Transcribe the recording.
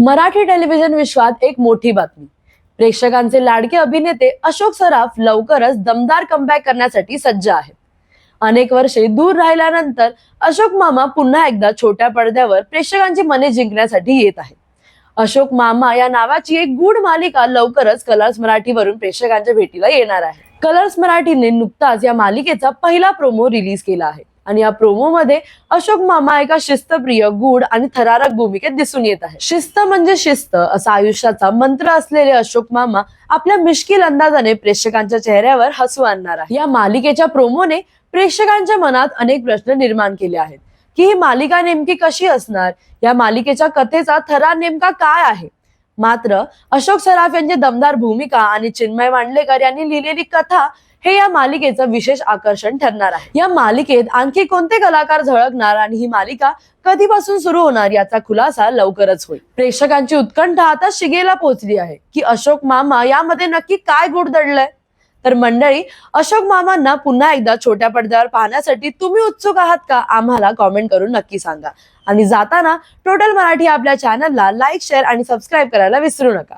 Marathi television विश्वात एक मोठी बातमी. प्रेक्षकांचे लाडके अभिनेते अशोक सराफ लवकरच दमदार कमबॅक करण्यासाठी सज्ज आहेत. अनेक वर्षे दूर राहिल्यानंतर अशोक मामा पुन्हा एकदा छोट्या पडद्यावर प्रेक्षकांची मने जिंकण्यासाठी येत आहेत. अशोक मामा या नावाची एक गूढ मालिका लवकरच कलर्स मराठीवरून प्रेक्षकांच्या भेटीला येणार आहे. कलर्स मराठीने नुकताच या मालिकेचा पहिला प्रोमो रिलीज केला आहे. आणि या प्रोमो मध्ये अशोक मामा एका शिस्तप्रिय गुड आणि थरारक भूमिकेत दिसून येत आहे. शिस्त म्हणजे शिस्त असा आयुष्याचा मंत्र असलेले अशोक मामा आपल्या मिश्किल अंदाजाने प्रेक्षकांच्या चेहऱ्यावर हसू आणणार आहे या मालिकेच्या प्रोमोने प्रेक्षकांच्या मनात अनेक प्रश्न निर्माण केले आहेत. की ही मालिका नेमकी कशी असणार? या मालिकेच्या कथेचा थरार नेमका काय आहे? मात्र अशोक सराफ यांची दमदार भूमिका आणि चिन्मय मांडलेकर यांनी लिहिलेली कथा हे या मालिकेचं विशेष आकर्षण ठरणार आहे. या मालिकेत आणखी कोणते कलाकार झळकणार आणि ही मालिका कधीपासून सुरू होणार याचा खुलासा लवकरच होईल. प्रेक्षकांची उत्कंठा आता शिगेला पोहोचली आहे की अशोक मामा यामध्ये नक्की काय गुड दडलंय? तर मंडळी अशोक मामांना पुन्हा एकदा छोट्या पडद्यावर पाहण्यासाठी तुम्ही उत्सुक आहात का? आम्हाला कॉमेंट करून नक्की सांगा. आणि जाताना टोटल मराठी आपल्या चॅनलला लाईक शेअर आणि सबस्क्राईब करायला विसरू नका.